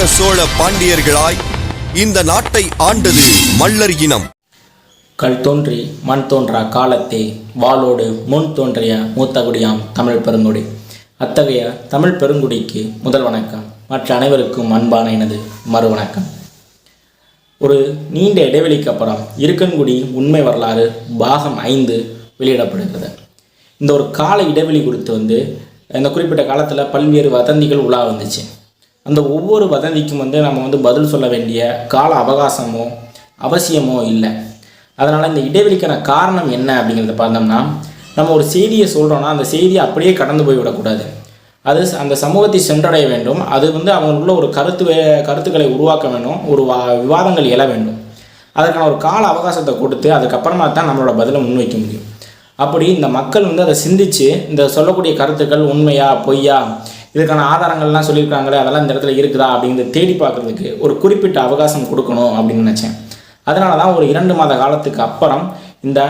வீர சோழ பாண்டியர்களாய் இந்த நாட்டை ஆண்டது மல்லர் இனம். கல் தோன்றி மண் தோன்றா காலத்தே வாளோடு முன் தோன்றிய மூத்தகுடியாம் தமிழ் பெருங்குடி. அத்தகைய தமிழ் பெருங்குடிக்கு முதல் வணக்கம். மற்ற அனைவருக்கும் அன்பான எனது மறு வணக்கம் ஒரு நீண்ட இடைவெளிக்கு அப்புறம் இருக்கன்குடி உண்மை வரலாறு பாகம் ஐந்து வெளியிடப்படுகிறது. இந்த ஒரு கால இடைவெளி குறித்து வந்து இந்த குறிப்பிட்ட காலத்தில் பல்வேறு வதந்திகள் உலா வந்துச்சு. அந்த ஒவ்வொரு வதந்திக்கும் வந்து நம்ம வந்து பதில் சொல்ல வேண்டிய கால அவகாசமோ அவசியமோ இல்லை. அதனால் இந்த இடைவெளிக்கான காரணம் என்ன அப்படிங்கிறத பார்த்தோம்னா நம்ம ஒரு செய்தியை சொல்கிறோன்னா அந்த செய்தியை அப்படியே கடந்து போய் விடக்கூடாது. அது ச- அந்த சமூகத்தை சென்றடைய வேண்டும். அது வந்து அவங்களுக்குள்ள ஒரு கருத்து வே- கருத்துக்களை உருவாக்க வேண்டும் ஒரு வா- விவாதங்கள் எழ வேண்டும். அதற்கான ஒரு கால அவகாசத்தை கொடுத்து அதுக்கப்புறமா தான் நம்மளோட பதிலை முன்வைக்க முடியும். அப்படி இந்த மக்கள் வந்து அதை சிந்திச்சு இந்த சொல்லக்கூடிய கருத்துக்கள் உண்மையா பொய்யா இதுக்கான ஆதாரங்கள்லாம் சொல்லியிருக்காங்களே அதெல்லாம் இந்த இடத்துல இருக்குதா அப்படிங்கிறத தேடி பார்க்கறதுக்கு ஒரு குறிப்பிட்ட அவகாசம் கொடுக்கணும் அப்படின்னு நினச்சேன். அதனால தான் ஒரு இரண்டு மாத காலத்துக்கு அப்புறம் இந்த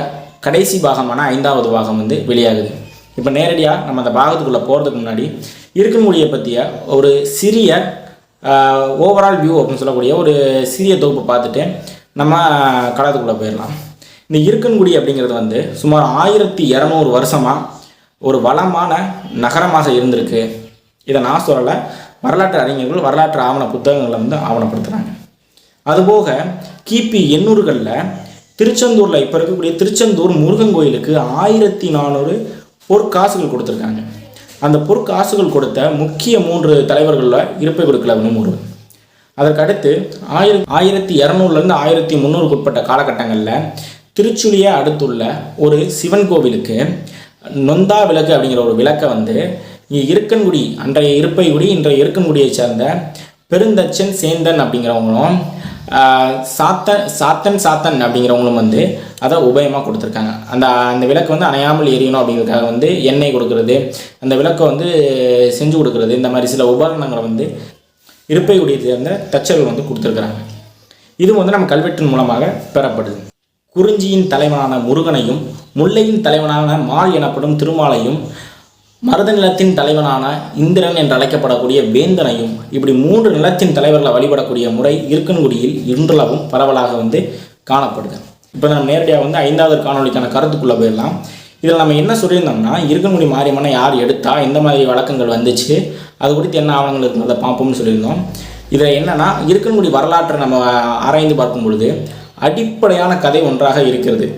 கடைசி பாகமான ஐந்தாவது பாகம் வந்து வெளியாகுது. இப்போ நேரடியாக நம்ம அந்த பாகத்துக்குள்ளே போகிறதுக்கு முன்னாடி இருக்கன்குடியை பற்றிய ஒரு சிறிய ஓவரால் வியூ அப்படின்னு சொல்லக்கூடிய ஒரு சிறிய தொகுப்பை பார்த்துட்டு நம்ம கடத்துக்குள்ளே போயிடலாம். இந்த இருக்கன்குடி அப்படிங்கிறது வந்து சுமார் ஆயிரத்தி இரநூறு வருஷமாக ஒரு வளமான நகரமாக இருந்திருக்கு. இதை நான் சொல்லலை வரலாற்று அறிஞர்கள் வரலாற்று ஆவண புத்தகங்களை வந்து ஆவணப்படுத்துகிறாங்க அதுபோக கிபி எண்ணூறுகளில் திருச்செந்தூரில் இப்போ இருக்கக்கூடிய திருச்செந்தூர் முருகன் கோயிலுக்கு ஆயிரத்தி நானூறு பொற்காசுகள் கொடுத்துருக்காங்க. அந்த பொற்காசுகள் கொடுத்த முக்கிய மூன்று தலைவர்களில் இருப்பை கொடுக்கலவனும் ஒருவர் அதற்கடுத்து ஆயிர ஆயிரத்தி இரநூறுலேருந்து ஆயிரத்தி முந்நூறுக்கு உட்பட்ட காலகட்டங்களில் திருச்சுழியை அடுத்துள்ள ஒரு சிவன் கோவிலுக்கு நொந்தா விளக்கு அப்படிங்கிற ஒரு விளக்கை வந்து இங்கே இருக்கன்குடி அன்றைய இருப்பைக்குடி இன்றைய இருக்கன்குடியை சேர்ந்த பெருந்தச்சன் சேந்தன் அப்படிங்கிறவங்களும் சாத்தன் சாத்தன் சாத்தன் அப்படிங்கிறவங்களும் வந்து அதை உபயமாக கொடுத்துருக்காங்க. அந்த அந்த விளக்கு வந்து அணையாமல் எரியணும் அப்படிங்கிறதுக்காக வந்து எண்ணெய் கொடுக்கறது அந்த விளக்கை வந்து செஞ்சு கொடுக்கறது இந்த மாதிரி சில உபகரணங்களை வந்து இருப்பைக்குடியை சேர்ந்த தச்சர்கள் வந்து கொடுத்துருக்குறாங்க. இது வந்து நம்ம கல்வெட்டின் மூலமாக பெறப்படுது. குறிஞ்சியின் தலைவனான முருகனையும் முல்லையின் தலைவனான மால் எனப்படும் திருமாலையும் மருத நிலத்தின் தலைவனான இந்திரன் என்று அழைக்கப்படக்கூடிய வேந்தனையும் இப்படி மூன்று நிலத்தின் தலைவர்களை வழிபடக்கூடிய முறை இருக்கன்குடியில் இன்றளவும் பரவலாக வந்து காணப்படுது. இப்போ நம்ம நேரடியாக வந்து ஐந்தாவது காணொளிக்கான கருத்துக்குள்ளே போயிடலாம். இதில் நம்ம என்ன சொல்லியிருந்தோம்னா இருக்கன்குடி மாரியம்மனை யார் எடுத்தா எந்த மாதிரி வழக்கங்கள் வந்துச்சு அது குறித்து என்ன ஆவணங்கள் இருக்கிறத பார்ப்போம்னு சொல்லியிருந்தோம். இதில் என்னன்னா இருக்கன்குடி வரலாற்றை நம்ம ஆராய்ந்து பார்க்கும் பொழுது அடிப்படையான கதை ஒன்றாக இருக்கிறது.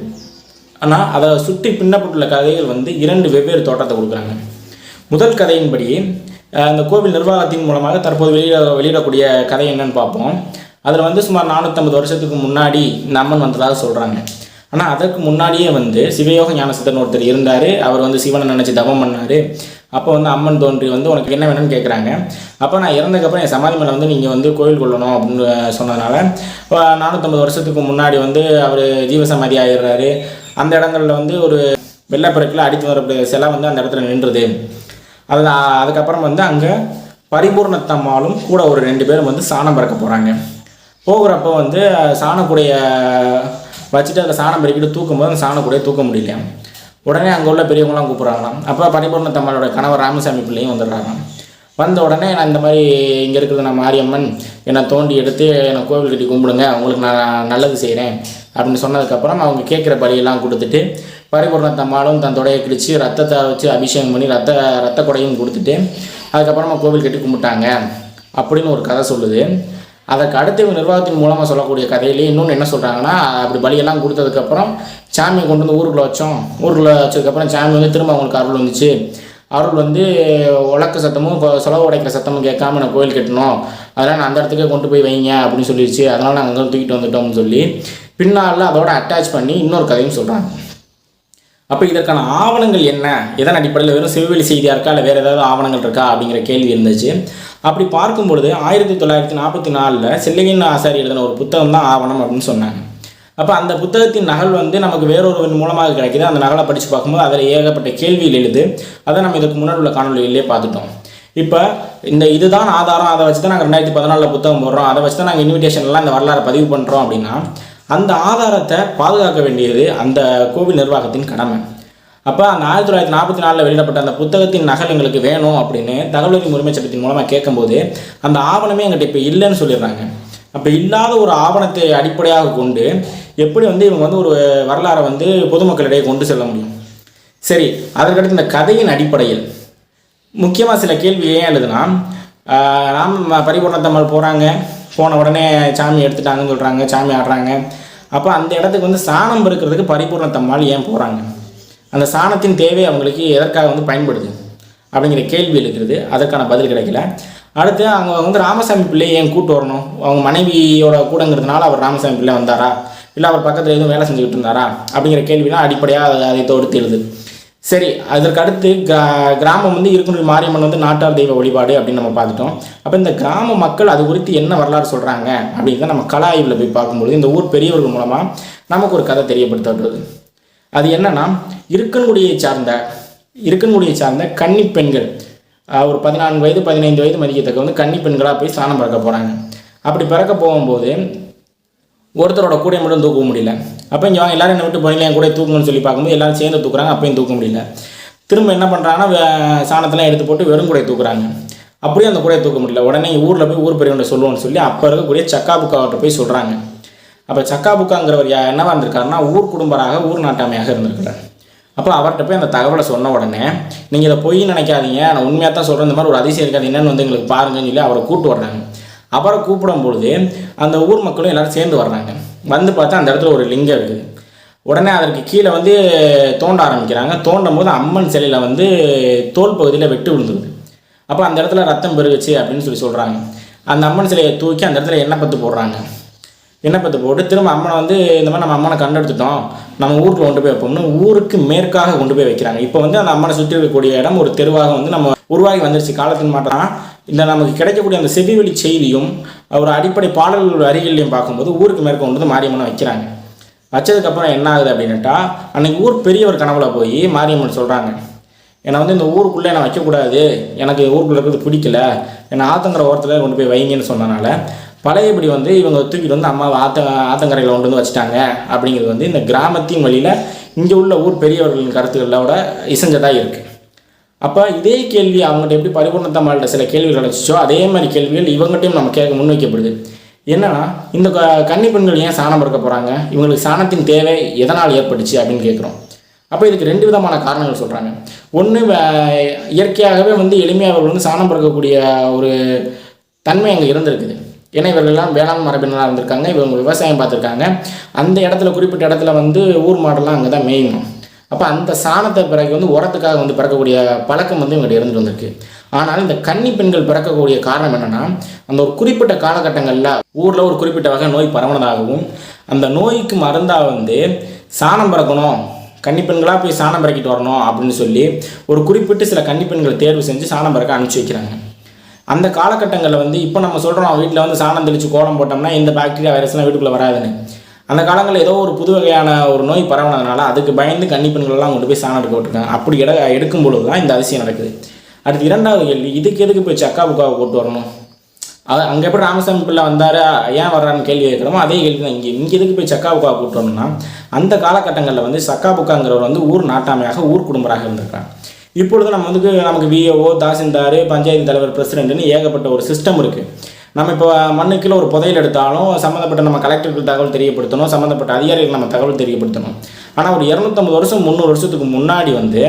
ஆனால் அதை சுற்றி பின்னப்பட்டுள்ள கதைகள் வந்து இரண்டு வெவ்வேறு தோட்டத்தை கொடுக்குறாங்க. முதல் கதையின்படி அந்த கோவில் நிர்வாகத்தின் மூலமாக தற்போது வெளியிட வெளியிடக்கூடிய கதை என்னன்னு பார்ப்போம். அதில் வந்து சுமார் நானூற்றம்பது வருஷத்துக்கு முன்னாடி இந்த அம்மன் வந்ததாக சொல்கிறாங்க ஆனால் அதற்கு முன்னாடியே வந்து சிவயோக ஞானசித்தன் ஒருத்தர் இருந்தார். அவர் வந்து சிவனை நினச்சி தவம் பண்ணார். அப்போ வந்து அம்மன் தோன்றி வந்து உனக்கு என்ன வேணும்னு கேட்குறாங்க அப்போ நான் இறந்ததுக்கப்புறம் என் சமாதி மேலே வந்து நீங்கள் வந்து கோவில் கொள்ளணும் அப்படின்னு சொன்னதுனால நானூற்றம்பது வருஷத்துக்கு முன்னாடி வந்து அவர் ஜீவசமாதி ஆயிடுறாரு. அந்த இடங்கள்ல வந்து ஒரு வெள்ளப்பெருக்கில் அடித்து வரக்கூடிய சிலை வந்து அந்த இடத்துல நின்றுது. அது அதுக்கப்புறம் வந்து அங்கே பரிபூர்ணத்தம்மாளும் கூட ஒரு ரெண்டு பேரும் வந்து சாணம் பறக்க போகிறாங்க போகிறப்ப வந்து சாணக்குடைய வச்சுட்டு அந்த சாணம் பெருக்கிட்டு தூக்கும்போது அந்த சாணக்கூடையை தூக்க முடியல உடனே அங்கே உள்ள பெரியவங்களாம் கூப்பிட்றாங்களாம். அப்போ பரிபூர்ணத்தம்மாளோட கணவர் ராமசாமி பிள்ளையும் வந்துடுறாங்க வந்த உடனே நான் இந்த மாதிரி இங்கே இருக்கிறது நான் மாரியம்மன். என்னை தோண்டி எடுத்து என்னை கோவில் கட்டி கும்பிடுங்க. உங்களுக்கு நான் நல்லது செய்கிறேன் அப்படின்னு சொன்னதுக்கப்புறம் அவங்க கேட்குற பலியெல்லாம் கொடுத்துட்டு பரிபூர்ணத்தம்மாளும் தன் தொடையை கிழிச்சு ரத்தத்தை வச்சு அபிஷேகம் பண்ணி ரத்த ரத்த கொடையும் கொடுத்துட்டு அதுக்கப்புறமா கோவில் கட்டி கும்பிட்டாங்க அப்படின்னு ஒரு கதை சொல்லுது. அதற்கு அடுத்து நிர்வாகத்தின் மூலமாக சொல்லக்கூடிய கதையிலே இன்னொன்று என்ன சொல்கிறாங்கன்னா அப்படி பலியெல்லாம் கொடுத்ததுக்கப்புறம் சாமியை கொண்டு வந்து ஊருக்குள்ளே வச்சோம். ஊருக்குள்ளே வச்சதுக்கப்புறம் சாமி வந்து திரும்ப அவங்களுக்கு அருள் வந்துச்சு. அருள் வந்து உலக்க சத்தமும் செலவு சொலவு உடைக்கிற சத்தமும் கேட்காம நான் கோயில் கட்டணும். அதனால் நான் அந்த இடத்துக்கே கொண்டு போய் வைங்க அப்படின்னு சொல்லிடுச்சு அதனால் நாங்கள் அங்கே தூக்கிட்டு வந்துட்டோம்னு சொல்லி பின்னால் அதோட அட்டாச் பண்ணி இன்னொரு கதையும் சொல்கிறாங்க அப்போ இதற்கான ஆவணங்கள் என்ன? எதன் அடிப்படையில் வெறும் செவ்வெளி செய்தியாக இருக்கா? இல்லை வேறு ஏதாவது ஆவணங்கள் இருக்கா? அப்படிங்கிற கேள்வி இருந்துச்சு. அப்படி பார்க்கும் பொழுது ஆயிரத்தி தொள்ளாயிரத்தி நாற்பத்தி நாலில் செல்லையின் ஆசாரி எழுதின ஒரு புத்தகம் தான் ஆவணம் அப்படின்னு சொன்னாங்க. அப்போ அந்த புத்தகத்தின் நகல் வந்து நமக்கு வேறொருவன் மூலமாக கிடைக்குது. அந்த நகலை படித்து பார்க்கும்போது அதில் ஏகப்பட்ட கேள்வியில் எழுது. அதை நம்ம இதுக்கு முன்னாடி உள்ள காணொலியிலே பார்த்துட்டோம். இப்போ இந்த இதுதான் ஆதாரம். அதை வச்சு தான் நாங்கள் ரெண்டாயிரத்தி பதினாலில் புத்தகம் போடுறோம். அதை வச்சு தான் நாங்கள் இன்விடேஷன்லாம் இந்த வரலாறு பதிவு பண்ணுறோம் அப்படின்னா அந்த ஆதாரத்தை பாதுகாக்க வேண்டியது அந்த கோவில் நிர்வாகத்தின் கடமை. அப்போ அந்த ஆயிரத்தி தொள்ளாயிரத்தி நாற்பத்தி நாலில் வெளியிடப்பட்ட அந்த புத்தகத்தின் நகல் எங்களுக்கு வேணும் அப்படின்னு தகவல் உரிமை சட்டத்தின் மூலமாக கேட்கும்போது அந்த ஆவணமே எங்கிட்ட இப்போ இல்லைன்னு சொல்லிடுறாங்க. அப்போ இல்லாத ஒரு ஆவணத்தை அடிப்படையாக கொண்டு எப்படி வந்து இவங்க வந்து ஒரு வரலாறை வந்து பொதுமக்களிடையே கொண்டு செல்ல முடியும்? சரி அதற்கடுத்து இந்த கதையின் அடிப்படையில் முக்கியமாக சில கேள்வி ஏன் எழுதுனா ஆஹ் ராம பரிபூர்ணத்தம்மாள் போகிறாங்க போன உடனே சாமி எடுத்துட்டாங்கன்னு சொல்கிறாங்க சாமி ஆடுறாங்க அப்போ அந்த இடத்துக்கு வந்து சாணம் இருக்கிறதுக்கு பரிபூர்ண தம்மால் ஏன் போகிறாங்க அந்த சாணத்தின் தேவை அவங்களுக்கு எதற்காக வந்து பயன்படுது? அப்படிங்கிற கேள்வி இருக்கிறது அதற்கான பதில் கிடைக்கல. அடுத்து அவங்க வந்து ராமசாமி பிள்ளையை ஏன் கூட்டு வரணும்? அவங்க மனைவியோட கூடங்கிறதுனால அவர் ராமசாமி பிள்ளை வந்தாரா? இல்லை அவர் பக்கத்தில் எதுவும் வேலை செஞ்சுக்கிட்டு இருந்தாரா? அப்படிங்கிற கேள்விலாம் அடிப்படையாக அதை- அதை தொடுத்து எழுது. சரி அதற்கு அடுத்து கிரா கிராமம் வந்து இருக்கணும் மாரியம்மன் வந்து நாட்டார் தெய்வ வழிபாடு அப்படின்னு நம்ம பார்த்துட்டோம். அப்போ இந்த கிராம மக்கள் அது குறித்து என்ன வரலாறு சொல்கிறாங்க அப்படின்னு நம்ம கலா ஆய்வில் போய் பார்க்கும்பொழுது இந்த ஊர் பெரியவர்கள் மூலமாக நமக்கு ஒரு கதை தெரியப்படுத்தப்படுது. அது என்னன்னா இருக்கன்குடியை சார்ந்த இருக்கன்குடியை சார்ந்த கன்னி பெண்கள் ஒரு பதினான்கு வயது பதினைந்து வயது மதிக்கத்தக்க வந்து கன்னி பெண்களாக போய் சாணம் பிறக்க போகிறாங்க அப்படி பிறக்க போகும்போது ஒருத்தரோட கூடைய மட்டும் தூக்க முடியல. அப்போ இங்கே வாங்க எல்லோரும் என்ன விட்டு போறீங்க என் கூட தூக்குங்கன்னு சொல்லி பார்க்கும்போது எல்லாரும் சேர்ந்து தூக்குறாங்க அப்பயும் தூக்க முடியல. திரும்ப என்ன பண்ணுறாங்கன்னா சாணத்தெல்லாம் எடுத்து போட்டு வெறும் கூடையை தூக்குறாங்க. அப்படியே அந்த கூடையை தூக்க முடியல. உடனே ஊரில் போய் ஊர் பெரியவன்ட்ட சொல்லுவோம்னு சொல்லி அப்போ இருக்கக்கூடிய சக்கா புக்காவர்கிட்ட போய் சொல்கிறாங்க அப்போ சக்கா புக்காங்கிறவர் யா என்னவா இருந்திருக்காருன்னா ஊர் குடும்பராக ஊர் நாட்டாமையாக இருந்திருக்கிறார். அப்போ அவர்கிட்ட போய் அந்த தகவலை சொன்ன உடனே நீங்கள் இதை பொய் நினைக்காதீங்க. நான் உண்மையாக தான் சொல்கிறேன் இந்த மாதிரி ஒரு அதிசயம் இருக்காது. என்னன்னு வந்து எங்களுக்கு பாருங்கன்னு சொல்லி அவரை கூப்பிட்டு வர்றாங்க. அவரை கூப்பிடும் பொழுது அந்த ஊர் மக்களும் எல்லோரும் சேர்ந்து வர்றாங்க. வந்து பார்த்தா அந்த இடத்துல ஒரு லிங்கம் இருக்குது. உடனே அதற்கு கீழே வந்து தோண்ட ஆரம்பிக்கிறாங்க. தோண்டும் போது அம்மன் சிலையில் வந்து தோல் பகுதியில் வெட்டு விழுந்துருது. அப்போ அந்த இடத்துல ரத்தம் பெருகுச்சு அப்படின்னு சொல்லி சொல்கிறாங்க அந்த அம்மன் சிலையை தூக்கி அந்த இடத்துல எண்ணெய் பத்து போடுறாங்க. எண்ணெய் பத்து போட்டு திரும்ப அம்மனை வந்து இந்த மாதிரி நம்ம அம்மனை கண்டெடுத்துட்டோம். நம்ம ஊருக்கு கொண்டு போய் வைப்போம்னு ஊருக்கு மேற்காக கொண்டு போய் வைக்கிறாங்க. இப்போ வந்து அந்த அம்மனை சுற்றி இருக்கக்கூடிய இடம் ஒரு தெருவாக வந்து நம்ம உருவாகி வந்துருச்சு. காலத்தின் மாற்றம் இந்த நமக்கு கிடைக்கக்கூடிய அந்த செவிவெளி செய்தியும் ஒரு அடிப்படை பாடல்கள் அருகிலையும் பார்க்கும்போது ஊருக்கு மேற்கொண்டு வந்து மாரியம்மனை வைக்கிறாங்க. வச்சதுக்கப்புறம் என்ன ஆகுது அப்படின்னுட்டா அன்னைக்கு ஊர் பெரியவர் கனவுல போய் மாரியம்மன் சொல்கிறாங்க என்னை வந்து இந்த ஊருக்குள்ளே என்னை வைக்கக்கூடாது. எனக்கு ஊருக்குள்ளே இருக்கிறது பிடிக்கல. என்னை ஆத்தங்கரை ஓரத்தில் கொண்டு போய் வைங்கன்னு சொன்னனால பழையபடி வந்து இவங்க தூக்கிட்டு வந்து அம்மாவை ஆத்த ஆத்தங்கரையில் கொண்டு வந்து வச்சுட்டாங்க. அப்படிங்கிறது வந்து இந்த கிராமத்தின் வழியில் இங்கே உள்ள ஊர் பெரியவர்களின் கருத்துக்களோட இசைஞ்சதாக இருக்குது அப்போ இதே கேள்வி அவங்ககிட்ட எப்படி பரிபூர்ணத்தம்மாள்கிட்ட சில கேள்விகள் கிடச்சிச்சோ அதே மாதிரி கேள்விகள் இவங்ககிட்டயும் நம்ம கேட்க முன்வைக்கப்படுது. என்னன்னா இந்த க- கன்னி பெண்கள் ஏன் சாணம் பறக்க போகிறாங்க இவங்களுக்கு சாணத்தின் தேவை எதனால் ஏற்பட்டுச்சு அப்படின்னு கேட்குறோம். அப்போ இதுக்கு ரெண்டு விதமான காரணங்கள் சொல்கிறாங்க ஒன்று இயற்கையாகவே வந்து எளிமையாக அவர்கள் வந்து சாணம் பறக்கக்கூடிய ஒரு தன்மை அங்கே இருந்திருக்குது. ஏன்னா இவர்கள்லாம் வேளாண் மரபினராக இருந்திருக்காங்க இவங்க விவசாயம் பார்த்துருக்காங்க. அந்த இடத்துல குறிப்பிட்ட இடத்துல வந்து ஊர் மாடெல்லாம் அங்கே தான் மேயணும் அப்போ அந்த சாணத்தை பிறகு வந்து உரத்துக்காக வந்து பிறக்கக்கூடிய பழக்கம் வந்து இவங்ககிட்ட இருந்துட்டு வந்திருக்கு. ஆனால் இந்த கன்னி பெண்கள் பிறக்கக்கூடிய காரணம் என்னென்னா அந்த ஒரு குறிப்பிட்ட காலகட்டங்களில் ஊரில் ஒரு குறிப்பிட்ட வகை நோய் பரவனதாகவும் அந்த நோய்க்கு மருந்தாக வந்து சாணம் பிறக்கணும் கன்னி பெண்களாக போய் சாணம் பிறக்கிட்டு வரணும் அப்படின்னு சொல்லி ஒரு குறிப்பிட்டு சில கன்னி பெண்களை தேர்வு செஞ்சு சாணம் பிறக்க அனுப்பிச்சி வைக்கிறாங்க. அந்த காலகட்டங்களில் வந்து இப்போ நம்ம சொல்கிறோம் வீட்டில் வந்து சாணம் தெளித்து கோலம் போட்டோம்னா இந்த பாக்டீரியா வைரஸ்லாம் வீட்டுக்குள்ளே வராதுன்னு. அந்த காலங்களில் ஏதோ ஒரு புது வகையான ஒரு நோய் பரவனதுனால அதுக்கு பயந்து கன்னி பெண்களெல்லாம் கொண்டு போய் சாணம் எடுக்க விட்டுருக்காங்க. அப்படி எட எடுக்கும் பொழுது தான் இந்த அதிசயம் நடக்குது. அடுத்து இரண்டாவது கேள்வி இதுக்கு எதுக்கு போய் சக்கா புக்காவை போட்டு வரணும்? அது அங்கே எப்படி ராமசாமி பிள்ளை வந்தார் ஏன் வர்றான்னு கேள்வி கேட்குறோமோ அதே கேள்வி தான் இங்கே. இங்கே எதுக்கு போய் சக்கா புக்காவை போட்டு வரணும்னா அந்த காலகட்டங்களில் வந்து சக்கா புக்காங்கிறவர் வந்து ஊர் நாட்டாமையாக ஊர் குடும்பராக இருந்திருக்காங்க இப்பொழுது நம்ம வந்து நமக்கு விஏஓ தாசில்தார் பஞ்சாயத்து தலைவர் பிரசிடென்ட்னு ஏகப்பட்ட ஒரு சிஸ்டம் இருக்குது நம்ம இப்போ மண்ணுக்குள்ள ஒரு புதையல் எடுத்தாலும் சம்மந்தப்பட்ட நம்ம கலெக்டருக்கு தகவல் தெரியப்படுத்தணும் சம்மந்தப்பட்ட அதிகாரிகள் நம்ம தகவல் தெரியப்படுத்தணும். ஆனால் ஒரு இரநூத்தம்பது வருஷம் முந்நூறு வருஷத்துக்கு முன்னாடி வந்து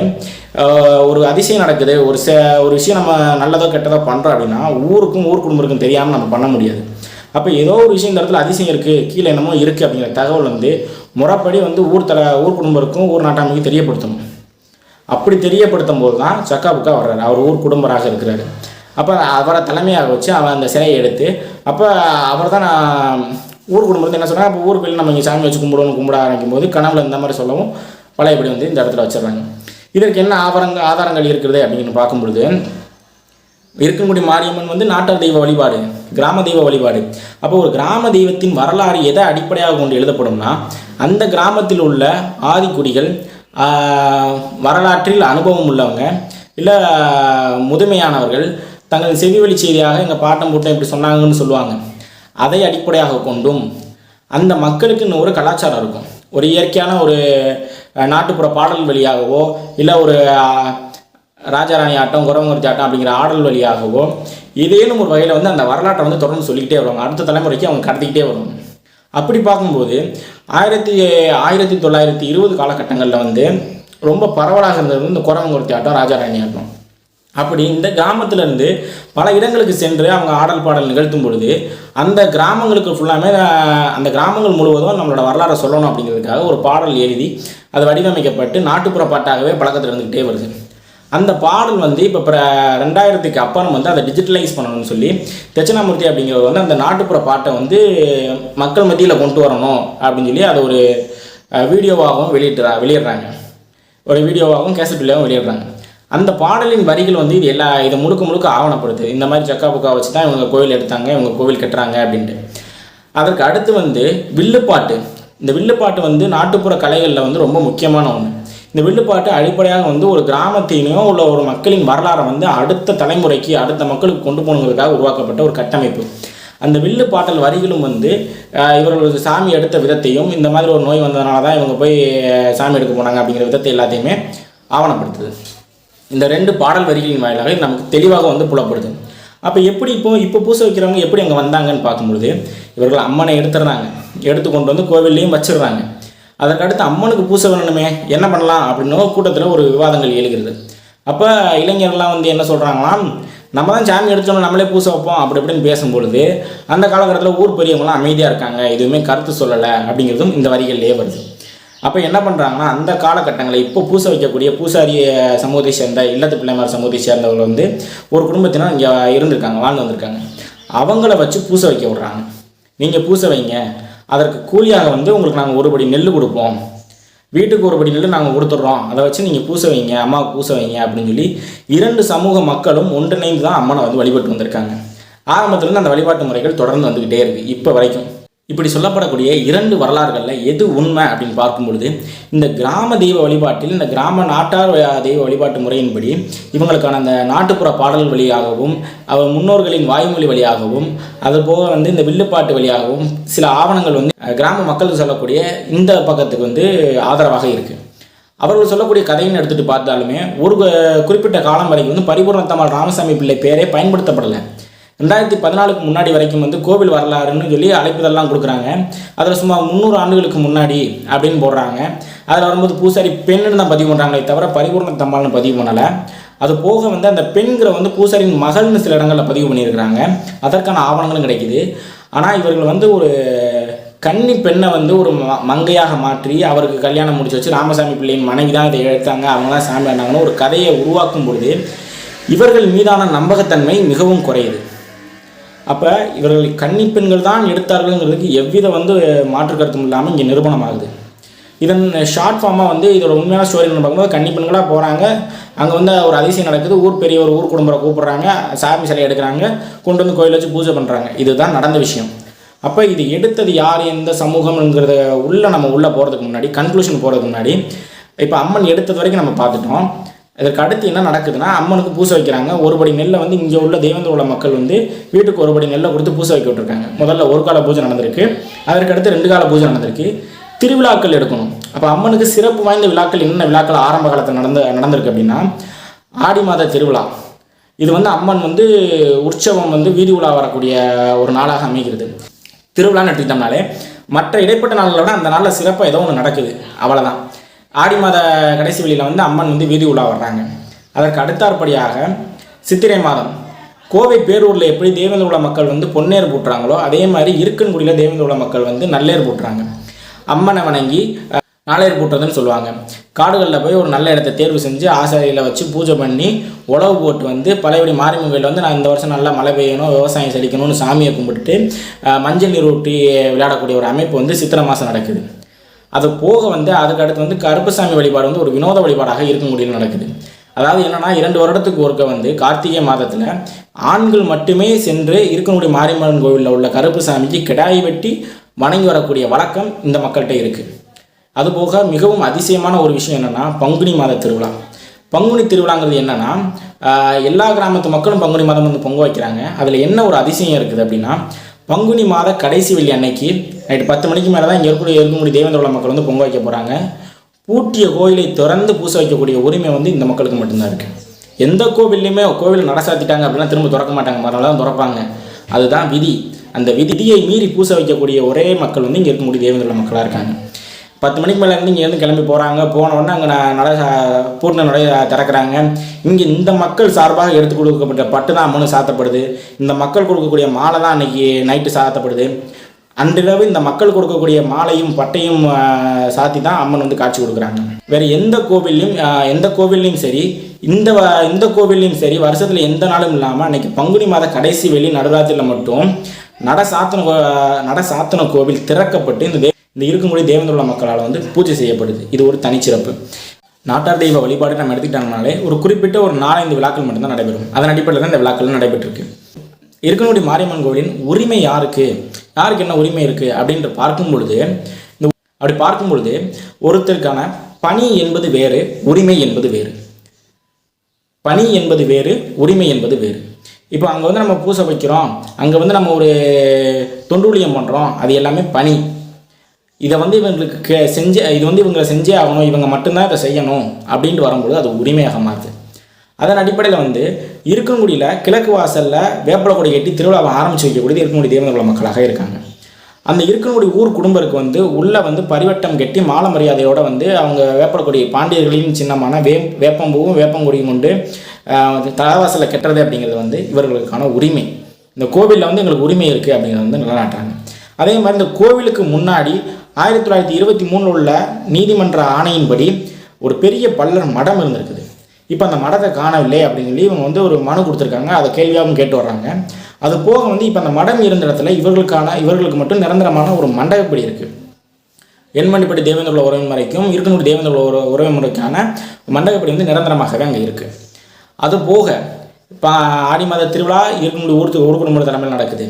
ஒரு அதிசயம் நடக்குது. ஒரு ச ஒரு விஷயம் நம்ம நல்லதோ கெட்டதோ பண்ணுறோம் அப்படின்னா ஊருக்கும் ஊர் குடும்பருக்கும் தெரியாமல் நம்ம பண்ண முடியாது. அப்போ ஏதோ ஒரு விஷயம் இந்த இடத்துல அதிசயம் இருக்குது கீழே என்னமோ இருக்குது அப்படிங்கிற தகவல் வந்து முறைப்படி வந்து ஊர் தல ஊர் குடும்பருக்கும் ஊர் நாட்டாமைக்கும் தெரியப்படுத்தணும். அப்படி தெரியப்படுத்தும் போது தான் சக்கா புக்கா வர்றாரு. அவர் ஊர் குடும்பராக இருக்கிறாரு. அப்போ அவரை தலைமையாக வச்சு அவன் அந்த சிலையை எடுத்து அப்போ அவர் தான் நான் ஊர் குடும்பத்தில் என்ன சொன்னாங்க அப்போ ஊருக்கு நம்ம இங்கே சாமி வச்சு கும்பிடணும் கும்பிட ஆரம்பிக்கும் போது கனவுல இந்த மாதிரி சொல்லவும் பழையபடி வந்து இந்த இடத்துல வச்சிடுறாங்க. இதற்கு என்ன ஆதாரங்கள் ஆதாரங்கள் இருக்கிறது அப்படின்னு பார்க்கும்பொழுது இருக்கன்குடி மாரியம்மன் வந்து நாட்டார் தெய்வ வழிபாடு கிராம தெய்வ வழிபாடு. அப்போ ஒரு கிராம தெய்வத்தின் வரலாறு எதை அடிப்படையாக கொண்டு எழுதப்படும்னா அந்த கிராமத்தில் உள்ள ஆதிக்குடிகள் வரலாற்றில் அனுபவம் உள்ளவங்க இல்லை முதுமையானவர்கள் தங்கள் செவிவழி செய்தியாக எங்கள் பாட்டம் பூட்டம் இப்படி சொன்னாங்கன்னு சொல்லுவாங்க. அதை அடிப்படையாக கொண்டும் அந்த மக்களுக்குன்னு ஒரு கலாச்சாரம் இருக்கும். ஒரு இயற்கையான ஒரு நாட்டுப்புற பாடல் வழியாகவோ இல்லை ஒரு ராஜாராணி ஆட்டம் குரவங்குறிச்சி ஆட்டம் அப்படிங்கிற ஆடல் வழியாகவோ ஏதேனும் ஒரு வகையில் வந்து அந்த வரலாற்றை வந்து தொடர்ந்து சொல்லிக்கிட்டே வருவாங்க. அடுத்த தலைமுறைக்கு அவங்க கடத்திக்கிட்டே வருவாங்க அப்படி பார்க்கும்போது ஆயிரத்தி ஆயிரத்தி தொள்ளாயிரத்தி இருபது காலகட்டங்களில் வந்து ரொம்ப பரவலாக இருந்தது வந்து இந்த குரவங்குறிச்சி ஆட்டம் ராஜாராணி ஆட்டம். அப்படி இந்த கிராமத்திலேருந்து பல இடங்களுக்கு சென்று அவங்க ஆடல் பாடல் நிகழ்த்தும் பொழுது அந்த கிராமங்களுக்கு ஃபுல்லாமே அந்த கிராமங்கள் முழுவதும் நம்மளோட வரலாறை சொல்லணும் அப்படிங்கிறதுக்காக ஒரு பாடல் எழுதி அது வடிவமைக்கப்பட்டு நாட்டுப்புற பாட்டாகவே பழக்கத்தில் இருந்துக்கிட்டே வருது. அந்த பாடல் வந்து இப்போ பிற ரெண்டாயிரத்துக்கு அப்புறம் வந்து அதை டிஜிட்டலைஸ் பண்ணணும்னு சொல்லி தட்சிணாமூர்த்தி அப்படிங்கிறவர் வந்து அந்த நாட்டுப்புற பாட்டை வந்து மக்கள் மத்தியில் கொண்டு வரணும் அப்படின்னு சொல்லி அதை ஒரு வீடியோவாகவும் வெளியிட்டுறா வெளியிடுறாங்க. ஒரு வீடியோவாகவும் கேசட் வெளியிடுறாங்க. அந்த பாடலின் வரிகள் வந்து இது எல்லா இதை முழுக்க முழுக்க ஆவணப்படுது. இந்த மாதிரி சக்கா புக்கா வச்சு தான் இவங்க கோவில் எடுத்தாங்க இவங்க கோவில் கட்டுறாங்க அப்படின்ட்டு. அதற்கு அடுத்து வந்து வில்லுப்பாட்டு. இந்த வில்லுப்பாட்டு வந்து நாட்டுப்புற கலைகளில் வந்து ரொம்ப முக்கியமான ஒன்று இந்த வில்லுப்பாட்டு அடிப்படையாக வந்து ஒரு கிராமத்தையுமே உள்ள ஒரு மக்களின் வரலாறை வந்து அடுத்த தலைமுறைக்கு அடுத்த மக்களுக்கு கொண்டு போகணுங்கிறதுக்காக உருவாக்கப்பட்ட ஒரு கட்டமைப்பு. அந்த வில்லு பாட்டல் வரிகளும் வந்து அஹ், சாமி எடுத்த விதத்தையும் இந்த மாதிரி ஒரு நோய் வந்ததுனால தான் இவங்க போய் சாமி எடுக்க போனாங்க அப்படிங்கிற விதத்தை எல்லாத்தையுமே ஆவணப்படுத்துது. இந்த ரெண்டு பாடல் வரிகளின் வாயிலாக நமக்கு தெளிவாக வந்து புலப்படுது. அப்போ எப்படி இப்போ இப்போ பூசை வைக்கிறவங்க எப்படி அங்கே வந்தாங்கன்னு பார்க்கும்பொழுது இவர்கள் அம்மனை எடுத்துடுறாங்க. எடுத்து கொண்டு வந்து கோவில்லையும் வச்சிடுறாங்க. அதற்கடுத்து அம்மனுக்கு பூசை வேணுமே என்ன பண்ணலாம் அப்படின்னு கூட்டத்தில் ஒரு விவாதங்கள் எழுகிறது. அப்போ இளைஞர்கள்லாம் வந்து என்ன சொல்கிறாங்களாம் நம்ம தான் சாமி எடுத்தோம்னா நம்மளே பூசை வைப்போம் அப்படி இப்படின்னு பேசும்பொழுது அந்த காலகட்டத்தில் ஊர் பெரியவங்களாம் அமைதியாக இருக்காங்க எதுவுமே கருத்து சொல்லலை அப்படிங்கிறதும் இந்த வரிகள்லேயே வருது. அப்போ என்ன பண்ணுறாங்கன்னா அந்த காலகட்டங்களில் இப்போ பூசை வைக்கக்கூடிய பூசாரி சமூகத்தை சேர்ந்த இல்லத்து பிள்ளைமார் சமூகத்தை சேர்ந்தவர்கள் வந்து ஒரு குடும்பத்தினர் இங்கே இருந்திருக்காங்க வாழ்ந்து வந்திருக்காங்க. அவங்கள வச்சு பூசை வைக்க விட்றாங்க. நீங்கள் பூசை வைங்க. அதற்கு கூலியாக வந்து உங்களுக்கு நாங்கள் ஒரு படி நெல் கொடுப்போம். வீட்டுக்கு ஒரு படி நெல் நாங்கள் கொடுத்துட்றோம். அதை வச்சு நீங்கள் பூசை வைங்க அம்மாவுக்கு பூசை வைங்க அப்படின்னு சொல்லி இரண்டு சமூக மக்களும் ஒன்றிணைந்து தான் அம்மனை வந்து வழிபட்டு வந்திருக்காங்க. ஆரம்பத்துலேருந்து அந்த வழிபாட்டு முறைகள் தொடர்ந்து வந்துக்கிட்டே இருக்குது இப்போ வரைக்கும். இப்படி சொல்லப்படக்கூடிய இரண்டு வரலாறுகளில் எது உண்மை அப்படின்னு பார்க்கும் பொழுது இந்த கிராம தெய்வ வழிபாட்டில் இந்த கிராம நாட்டார் தெய்வ வழிபாட்டு முறையின்படி இவங்களுக்கான அந்த நாட்டுப்புற பாடல் வழியாகவும் அவர் முன்னோர்களின் வாய்மொழி வழியாகவும் அதுபோக வந்து இந்த வில்லுப்பாட்டு வழியாகவும் சில ஆவணங்கள் வந்து கிராம மக்களுக்கு சொல்லக்கூடிய இந்த பக்கத்துக்கு வந்து ஆதரவாக இருக்குது அவர்கள் சொல்லக்கூடிய கதைன்னு எடுத்துகிட்டு பார்த்தாலுமே ஒரு குறிப்பிட்ட காலம் வரைக்கும் வந்து பரிபூர்ணத்தம்மாள் ராமசாமி பிள்ளை பேரே பயன்படுத்தப்படலை. ரெண்டாயிரத்தி பதினாலுக்கு முன்னாடி வரைக்கும் வந்து கோவில் வரலாறுன்னு சொல்லி அழைப்புதெல்லாம் கொடுக்குறாங்க. அதில் சும்மா முந்நூறு ஆண்டுகளுக்கு முன்னாடி அப்படின்னு போடுறாங்க. அதில் வரும்போது பூசாரி பெண்ணுன்னு தான் பதிவு பண்ணுறாங்களே தவிர பரிபூர்ணத்தம்மாள்னு பதிவு பண்ணலை. அது போக வந்து அந்த பெண்கிற வந்து பூசாரியின் மகள்னு சில இடங்களில் பதிவு பண்ணியிருக்கிறாங்க. அதற்கான ஆவணங்களும் கிடைக்குது. ஆனால் இவர்கள் வந்து ஒரு கன்னி பெண்ணை வந்து ஒரு ம- மங்கையாக மாற்றி அவருக்கு கல்யாணம் முடிச்சு வச்சு ராமசாமி பிள்ளையின் மனைவி தான் இதை எடுத்தாங்க அவங்க தான் சாமி ஆனாங்கன்னு ஒரு கதையை உருவாக்கும் பொழுது இவர்கள் மீதான நம்பகத்தன்மை மிகவும் குறையுது. அப்போ இவர்கள் கன்னி பெண்கள் தான் எடுத்தார்கள்ங்கிறதுக்கு எவ்வித வந்து மாற்று கருத்தும் இல்லாமல் இங்கே நிரூபணமாகுது இதன் ஷார்ட் ஃபார்மாக வந்து இதோட உண்மையான ஸ்டோரி பார்க்கும்போது கன்னி பெண்களாக போகிறாங்க அங்கே வந்து ஒரு அதிசயம் நடக்குது. ஊர் பெரியவர் ஊர் குடும்பரை கூப்பிட்றாங்க. சாமி சிலை எடுக்கிறாங்க. கொண்டு வந்து கோயில் வச்சு பூஜை பண்ணுறாங்க இதுதான் நடந்த விஷயம். அப்போ இது எடுத்தது யார்? எந்த சமூகம்ங்கிறத உள்ளே நம்ம உள்ளே போகிறதுக்கு முன்னாடி கன்க்ளூஷன் போகிறதுக்கு முன்னாடி இப்போ அம்மன் எடுத்தது வரைக்கும் நம்ம பார்த்துட்டோம். இதற்கு அடுத்து என்ன நடக்குதுன்னா அம்மனுக்கு பூசை வைக்கிறாங்க. ஒரு படி நெல்லை வந்து இங்கே உள்ள தேவேந்திர உள்ள மக்கள் வந்து வீட்டுக்கு ஒரு படி நெல்லை கொடுத்து பூசை வைக்க விட்டுருக்காங்க. முதல்ல ஒரு கால பூஜை நடந்திருக்கு. அதற்கு அடுத்து ரெண்டு கால பூஜை நடந்திருக்கு. திருவிழாக்கள் எடுக்கணும். அப்போ அம்மனுக்கு சிறப்பு வாய்ந்த விழாக்கள் என்னென்ன விழாக்கள் ஆரம்ப காலத்தில் நடந்து நடந்திருக்கு அப்படின்னா ஆடி மாத திருவிழா. இது வந்து அம்மன் வந்து உற்சவம் வந்து வீதி உலா வரக்கூடிய ஒரு நாளாக அமைகிறது. திருவிழான்னு எடுத்துக்கிட்டோம்னாலே மற்ற இடைப்பட்ட நாள்களை விட அந்த நாளில் சிறப்பாக ஏதோ ஒன்று நடக்குது. அவ்வளோதான் ஆடி மாத கடைசி வெளியில் வந்து அம்மன் வந்து வீதி உலா வர்றாங்க. அதற்கு அடுத்தாற்படியாக சித்திரை மாதம் கோவை பேரூரில் எப்படி தேவேந்திர உள்ள மக்கள் வந்து பொன்னேர் போட்டுறாங்களோ அதே மாதிரி இருக்கன்குடியில் தேவேந்திர உள்ள மக்கள் வந்து நல்லேர் போட்டுறாங்க. அம்மனை வணங்கி நாளையர் பூட்டுறதுன்னு சொல்லுவாங்க. காடுகளில் போய் ஒரு நல்ல இடத்த தேர்வு செஞ்சு ஆசாரியில் வச்சு பூஜை பண்ணி உழவு போட்டு வந்து பழையபடி மாரியம்மன் வந்து நான் இந்த வருஷம் நல்லா மழை பெய்யணும் விவசாயம் செழிக்கணும்னு சாமியை கும்பிட்டுட்டு மஞ்சள் நீர் ஊட்டி விளையாடக்கூடிய ஒரு அமைப்பு வந்து சித்திரை மாதம் நடக்குது. அது போக வந்து அதுக்கு அடுத்து வந்து கருப்பசாமி வழிபாடு வந்து ஒரு வினோத வழிபாடாக இருக்கக்கூடியது நடக்குது. அதாவது என்னென்னா இரண்டு வருடத்துக்கு ஒருக்க வந்து கார்த்திகை மாதத்தில் ஆண்கள் மட்டுமே சென்று இருக்கக்கூடிய மாரியம்மன் கோவிலில் உள்ள கருப்புசாமிக்கு கிடாய் வெட்டி வணங்கி வரக்கூடிய வழக்கம் இந்த மக்கள்கிட்ட இருக்குது அதுபோக மிகவும் அதிசயமான ஒரு விஷயம் என்னென்னா பங்குனி மாத திருவிழா. பங்குனி திருவிழாங்கிறது என்னென்னா எல்லா கிராமத்து மக்களும் பங்குனி மாதம் வந்து பொங்க வைக்கிறாங்க. அதில் என்ன ஒரு அதிசயம் இருக்குது அப்படின்னா பங்குனி மாத கடைசி வெள்ளி அன்னைக்கு நைட்டு பத்து மணிக்கு மேலே தான் இங்கே இருக்கக்கூடிய இருக்கக்கூடிய தேவேந்திர மக்கள் வந்து பொங்க வைக்க போகிறாங்க பூட்டிய கோயிலை திறந்து பூச வைக்கக்கூடிய உரிமை வந்து இந்த மக்களுக்கு மட்டும்தான் இருக்குது எந்த கோவில்லையுமே கோவில் நடசாத்திட்டாங்க அப்படின்னா திரும்ப திறக்க மாட்டாங்க. மறுநாள் தான் திறப்பாங்க. அதுதான் விதி. அந்த விதியை மீறி பூச வைக்கக்கூடிய ஒரே மக்கள் வந்து இங்கே இருக்கக்கூடிய தேவேந்திர மக்களாக இருக்காங்க. பத்து மணிக்கு மேலே இருந்து இங்கேருந்து கிளம்பி போகிறாங்க போன உடனே அங்கே நட பூர்ண நடை திறக்கிறாங்க. இங்கே இந்த மக்கள் சார்பாக எடுத்து கொடுக்கப்பட்ட பட்டு தான் அம்மனு சாத்தப்படுது. இந்த மக்கள் கொடுக்கக்கூடிய மாலை தான் அன்றைக்கி நைட்டு சாத்தப்படுது. அன்றிரவு இந்த மக்கள் கொடுக்கக்கூடிய மாலையும் பட்டையும் சாத்தி தான் அம்மன் வந்து காட்சி கொடுக்குறாங்க. வேறு எந்த கோவில்லையும் எந்த கோவில்லையும் சரி இந்த வ- இந்த கோவில்லையும் சரி வருஷத்தில் எந்த நாளும் இல்லாமல் அன்னைக்கு பங்குனி மாத கடைசி வெளி நடுராத்திரியில் மட்டும் நட சாத்தன கோ- நட சாத்தன கோவில் திறக்கப்பட்டு இந்த தே இந்த இருக்கக்கூடிய தேவந்துள்ள மக்களால் வந்து பூஜை செய்யப்படுது. இது ஒரு தனிச்சிறப்பு. நாட்டார் தெய்வ வழிபாடு நம்ம எடுத்துக்கிட்டாங்கனாலே ஒரு குறிப்பிட்ட ஒரு நாலஞ்சு விழாக்கள் மட்டும்தான் நடைபெறும். அதன் அடிப்படையில் தான் இந்த விழாக்கள் நடைபெற்றிருக்கு. இருக்கக்கூடிய மாரியம்மன் கோவிலின் உரிமை யாருக்கு? யாருக்கு என்ன உரிமை இருக்குது அப்படின்ற பார்க்கும் பொழுது இந்த அப்படி பார்க்கும் பொழுது ஒருத்தருக்கான பணி என்பது வேறு உரிமை என்பது வேறு. பணி என்பது வேறு உரிமை என்பது வேறு. இப்போ அங்கே வந்து நம்ம பூசை வைக்கிறோம் அங்கே வந்து நம்ம ஒரு தொண்டூழியம் பண்ணுறோம் அது எல்லாமே பணி. இதை வந்து இவங்களுக்கு கே- செஞ்சு இது வந்து இவங்களை செஞ்சே ஆகணும் இவங்க மட்டும்தான் இதை செய்யணும் அப்படின்ட்டு வரும்பொழுது அது உரிமையாக மாறுது. அதன் அடிப்படையில் வந்து இருக்கங்குடியில் கிழக்கு வாசலில் வேப்பலக்கொடி கட்டி திருவிழாவை ஆரம்பித்து வைக்கக்கூடியது இருக்கங்குடி தேவந்தகுல மக்களாக இருக்காங்க. அந்த இருக்கங்குடி ஊர் குடும்பருக்கு வந்து உள்ளே வந்து பரிவட்டம் கட்டி மாலை மரியாதையோடு வந்து அவங்க வேப்பலக்கொடி பாண்டியர்களின் சின்னமான வே வேப்பம்பூவும் வேப்பங்குடியும் கொண்டு தலைவாசலில் கெட்டுறது அப்படிங்கிறது வந்து இவர்களுக்கான உரிமை. இந்த கோவிலில் வந்து எங்களுக்கு உரிமை இருக்குது அப்படிங்கிறது வந்து நிலநாட்டுறாங்க. அதே மாதிரி இந்த கோவிலுக்கு முன்னாடி ஆயிரத்தி தொள்ளாயிரத்தி இருபத்தி மூணில் உள்ள நீதிமன்ற ஆணையின்படி ஒரு பெரிய பல்லர் மடம் இருந்திருக்குது. இப்போ அந்த மடத்தை காணவில்லை அப்படின்னு சொல்லி இவங்க வந்து ஒரு மனு கொடுத்துருக்காங்க. அதை கேள்வியாகவும் கேட்டு வர்றாங்க. அது போக வந்து இப்போ அந்த மடம் இருந்த இடத்துல இவர்களுக்கான இவர்களுக்கு மட்டும் நிரந்தரமான ஒரு மண்டபப்படி இருக்குது எண்மணிப்படி உறவு முறைக்கும் இருக்கனூர் தேவேந்திர உற முறைக்கான மண்டபப்படி வந்து நிரந்தரமாகவே அங்கே இருக்குது அது போக இப்போ ஆடி மாத திருவிழா இருக்கக்கூடிய ஊர் ஒரு குடும்ப தலைமையில் நடக்குது.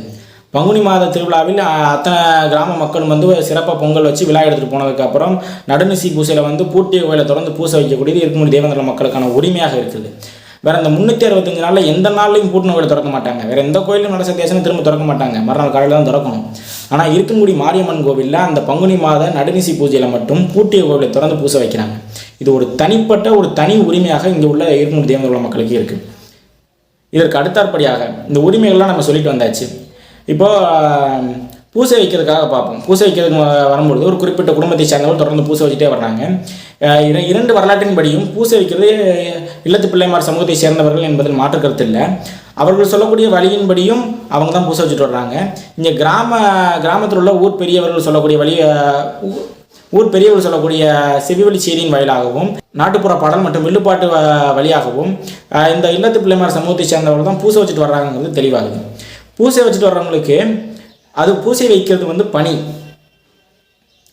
பங்குனி மாத திருவிழாவில் அத்தனை கிராம மக்களும் வந்து சிறப்பாக பொங்கல் வச்சு விழா எடுத்துகிட்டு போனதுக்கப்புறம் நடுநிசி பூசையில் வந்து பூட்டிய கோயிலை தொடர்ந்து பூசை வைக்கக்கூடியது இருக்கும்போது தேவேந்திர மக்களுக்கான உரிமையாக இருக்குது. வேற அந்த முந்நூற்றி அறுபத்தஞ்சு நாளில் எந்த நாள்லையும் பூட்டின கோயில் திறக்க மாட்டாங்க. வேற எந்த கோயிலும் நட சத்தியாசனம் திரும்ப திறக்க மாட்டாங்க. மறுநாள் காலையில் தான் திறக்கணும். ஆனால் இருக்கங்குடி மாரியம்மன் கோவிலில் அந்த பங்குனி மாத நடுநிசி பூஜையில் மட்டும் பூட்டிய கோவிலை திறந்து பூசை வைக்கிறாங்க. இது ஒரு தனிப்பட்ட ஒரு தனி உரிமையாக இங்கே உள்ள இருக்கங்குடி தேவேந்திர மக்களுக்கு இருக்குது இதற்கு அடுத்தாற்படியாக இந்த உரிமைகள்லாம் நம்ம சொல்லிட்டு வந்தாச்சு. இப்போ பூசை வைக்கிறதுக்காக பார்ப்போம். பூசை வைக்கிறதுக்கு வரும்பொழுது ஒரு குறிப்பிட்ட குடும்பத்தை சேர்ந்தவர்கள் தொடர்ந்து பூசை வச்சுட்டே வர்றாங்க. இரண்டு வரலாற்றின்படியும் பூசை வைக்கிறது இல்லத்து பிள்ளைமார் சமூகத்தை சேர்ந்தவர்கள் என்பதில் மாற்று கருத்து இல்லை. அவர்கள் சொல்லக்கூடிய வழியின்படியும் அவங்க தான் பூசை வச்சுட்டு வர்றாங்க. இங்கே கிராம கிராமத்தில் உள்ள ஊர் பெரியவர்கள் சொல்லக்கூடிய வழி ஊ- ஊர் பெரியவர்கள் சொல்லக்கூடிய செவிவழி செய்தியின் வாயிலாகவும் நாட்டுப்புற பாடல் மற்றும் வில்லுப்பாட்டு வ- வழியாகவும் இந்த இல்லத்து பிள்ளைமார் சமூகத்தை சேர்ந்தவர்கள் தான் பூசை வச்சுட்டு வர்றாங்கிறது தெளிவாகுது. பூசை வச்சுட்டு வர்றவங்களுக்கு அது பூசை வைக்கிறது வந்து பணி.